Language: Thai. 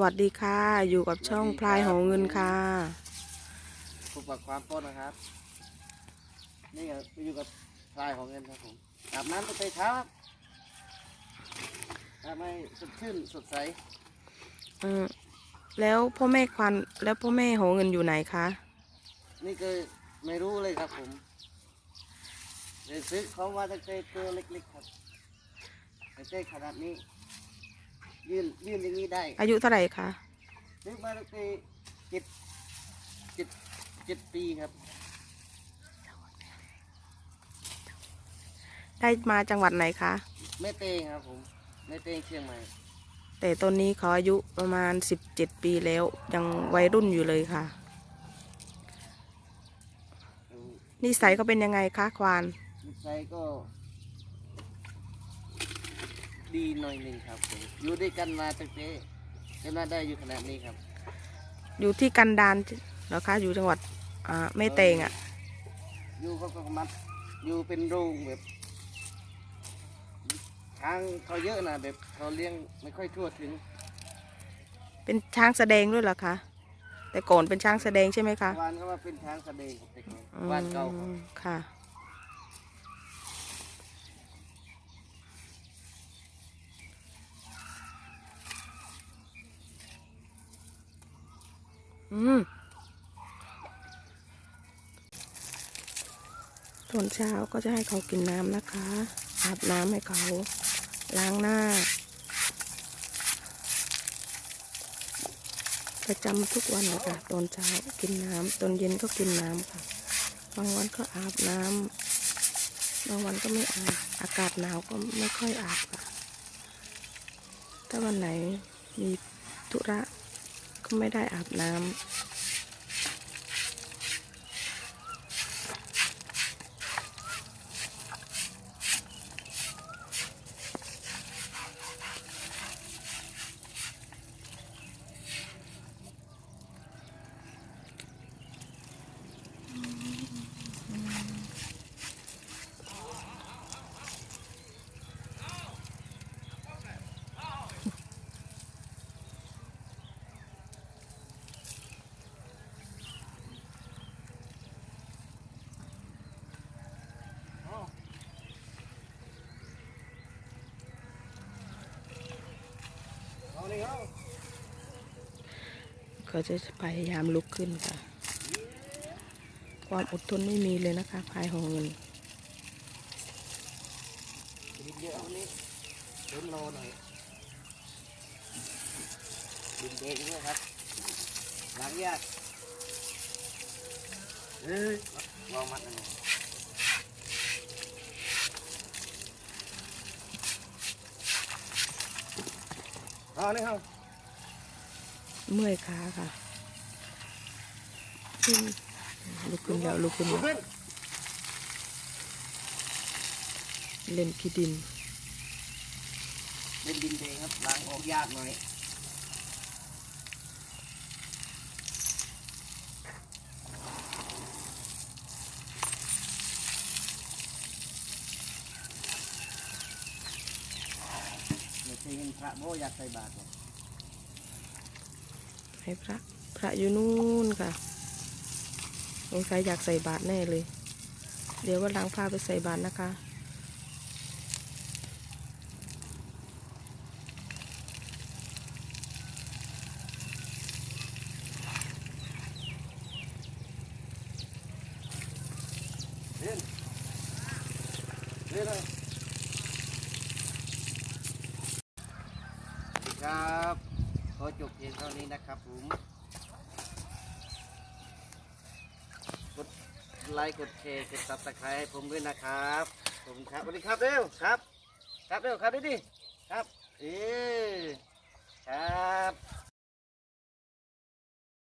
วัสดีค่ะ อยู่กับช่องพลายหอเงินค่ะปลูกปักความต้นนะครับ นี่ครับอยู่กับพลายของเงินครับผมอาบน้ำตั้งแต่เช้าครับทำให้สดชื่นสดใสอืมแล้วพ่อแม่ควันแล้วพ่อแม่หอเงินอยู่ไหนคะนี่ก็ไม่รู้เลยครับผมเดี๋ยวซื้อเขาว่าตั้งแต่ตัวเล็กๆครับตั้งแต่ขนาดนี้ ยืนยืนอย่างนี้ได้อายุเท่าไหร่คะซื้อมาตั้งแต่เจ็ดเจ็ดเจ็ดปีครับ ได้มาจังหวัดไหนคะแม่เตงครับผมแม่เตงเชียงใหม่แต่ตอนนี้เขาอายุประมาณ17ปีแล้ว ยังวัยรุ่นอยู่เลยค่ะอืมนิสัยเขาเป็นยังไงคะควานนิสัยก็ ดีหน่อยหนึ่งครับผมอยู่ด้วยกันมาตั้งแต่จนมาได้อยู่ขนาดนี้ครับอยู่ที่กันดานเหรอคะ อยู่จังหวัดอ่าแม่เตงอะ่ะ อยู่เขาก็มัดอยู่เป็นโรงแบบช้างเขาเยอะนะแบบเขาเลี้ยงไม่ค่อยทั่วถึงเป็นช้างแสดงด้วยเหรอคะ แต่ก่อนเป็นช้างแสดงใช่ไหมคะวานก็ว่าเป็นช้างแสดงครับแต่ก่อนอืมวานเก่าครับค่ะ ตอนเช้าก็จะให้เขากินน้ำนะคะ อาบน้ำให้เขา ล้างหน้า ประจำทุกวันเลยค่ะตอนเช้ากินน้ำตอนเย็นก็กินน้ำค่ะ บางวันก็อาบน้ำบางวันก็ไม่อาบ อากาศหนาวก็ไม่ค่อยอาบค่ะ ถ้าวันไหนมีธุระ ก็ไม่ได้อาบน้ำ เอาเลยเอาก็จะพยายามลุกขึ้นค่ะ ความอดทนไม่มีเลยนะคะพายของเงินดินเยอะนี้เดินโลหน่อยดินเองด้วยครับล้างยากเฮ้ยลองมัดหน่อย เอาเลยเอาเมื่อยขาค่ะอืมลุกขึ้นแล้วลุกขึ้นลุแล้กวขึ้นเล่นขี้ดินเป็นดินเองครับล้างออกยากหน่อยไม่ใช่ เงินพระโบอยากใส่บาตรหรอกให้พระพระอยู่นู่นค่ะสงสัยอยากใส่บาตรแน่เลย เดี๋ยววันหลังพาไปใส่บาตรนะคะเล่นเล่นเลย ครับ ขอจบเพียงเท่านี้นะครับผมกดไลค์กดแชร์กดซับสไครต์ให้ผมด้วยนะครับผมครับสวัสดีครับเร็วครับ ครับเร็วครับดิดิครับเออครับ